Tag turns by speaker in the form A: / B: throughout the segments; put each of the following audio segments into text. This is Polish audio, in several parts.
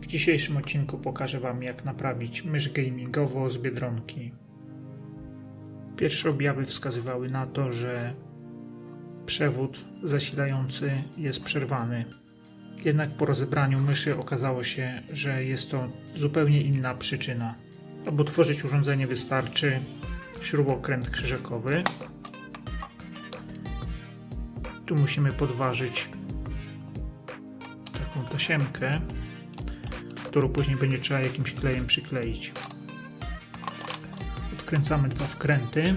A: W dzisiejszym odcinku pokażę Wam jak naprawić mysz gamingową z Biedronki. Pierwsze objawy wskazywały na to, że przewód zasilający jest przerwany. Jednak po rozebraniu myszy okazało się, że jest to zupełnie inna przyczyna. Aby otworzyć urządzenie wystarczy śrubokręt krzyżakowy. Tu musimy podważyć taką tasiemkę, którą później będzie trzeba jakimś klejem przykleić. Odkręcamy dwa wkręty.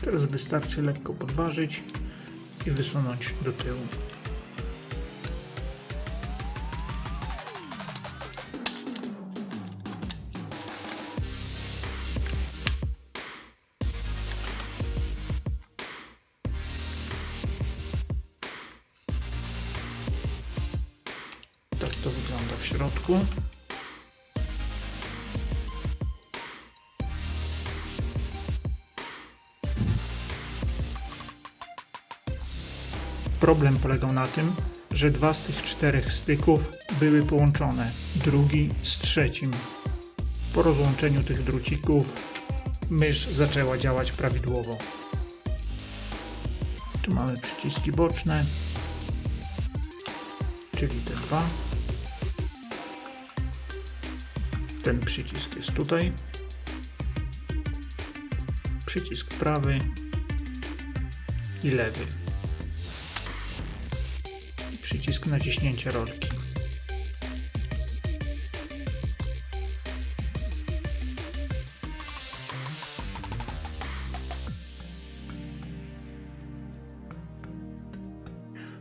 A: Teraz wystarczy lekko podważyć i wysunąć do tyłu. To wygląda w środku. Problem polegał na tym, że dwa z tych czterech styków były połączone, drugi z trzecim. Po rozłączeniu tych drucików mysz zaczęła działać prawidłowo. Tu mamy przyciski boczne, czyli te dwa. Ten przycisk jest tutaj. Przycisk prawy i lewy. Przycisk naciśnięcia rolki.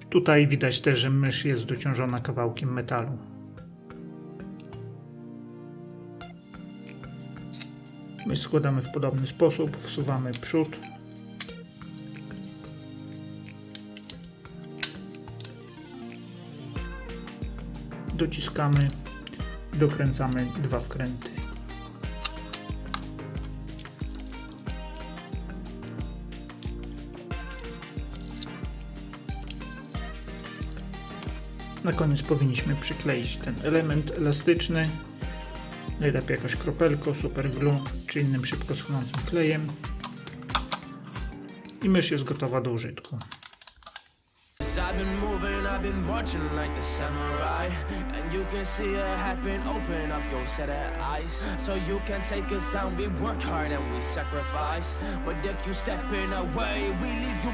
A: Tutaj widać też, że mysz jest dociążona kawałkiem metalu. Mysz składamy w podobny sposób, wsuwamy przód. Dociskamy, dokręcamy dwa wkręty. Na koniec powinniśmy przykleić ten element elastyczny. Najlepiej jakąś kropelką, super glue czy innym szybko schłonącym klejem. I mysz jest gotowa do użytku.
B: Samurai. So you can take us down, we work hard and we sacrifice. But if you step in way, we leave you.